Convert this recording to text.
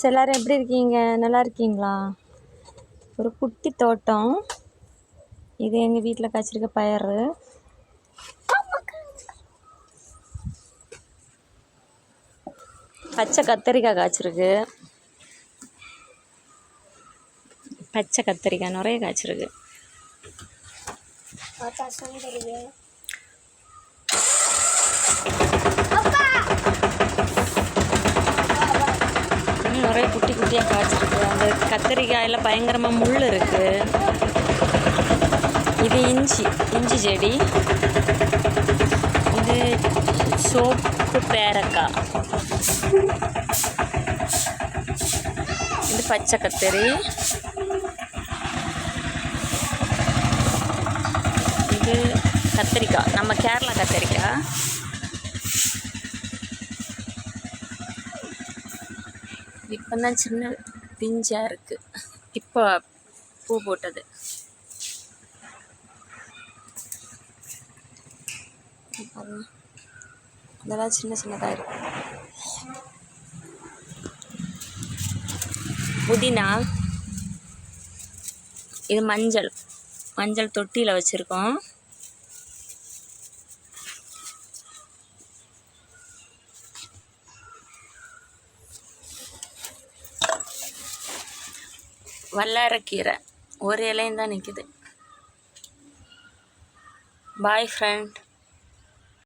எல்லோரும் எப்படி இருக்கீங்க? நல்லா இருக்கீங்களா? ஒரு குட்டி தோட்டம். இது எங்கள் வீட்டில் காய்ச்சிருக்க பயர் பச்சை கத்தரிக்காய் காய்ச்சிருக்கு. பச்சை கத்தரிக்காய் நிறைய காய்ச்சிருக்கு. நிறைய காய்ச்சிருக்கு அந்த கத்திரிக்காயில் பயங்கரமாக முள் இருக்குது இது இஞ்சி இஞ்சி செடி. இது சோப்பு பேரக்காய். இது பச்சை கத்தரி. இது கத்திரிக்காய். நம்ம கேரளா கத்திரிக்காய். இப்போ தான் சின்ன பிஞ்சாக இருக்குது இப்போ பூ போட்டது. பாருங்க இதெல்லாம் சின்ன சின்னதாக இருக்கு. புதினா இது மஞ்சள். மஞ்சள் தொட்டியில் வச்சுருக்கோம். வல்லாரக்கீரை ஒரு இலையும் தான் நிற்கிது பாய் ஃப்ரெண்ட்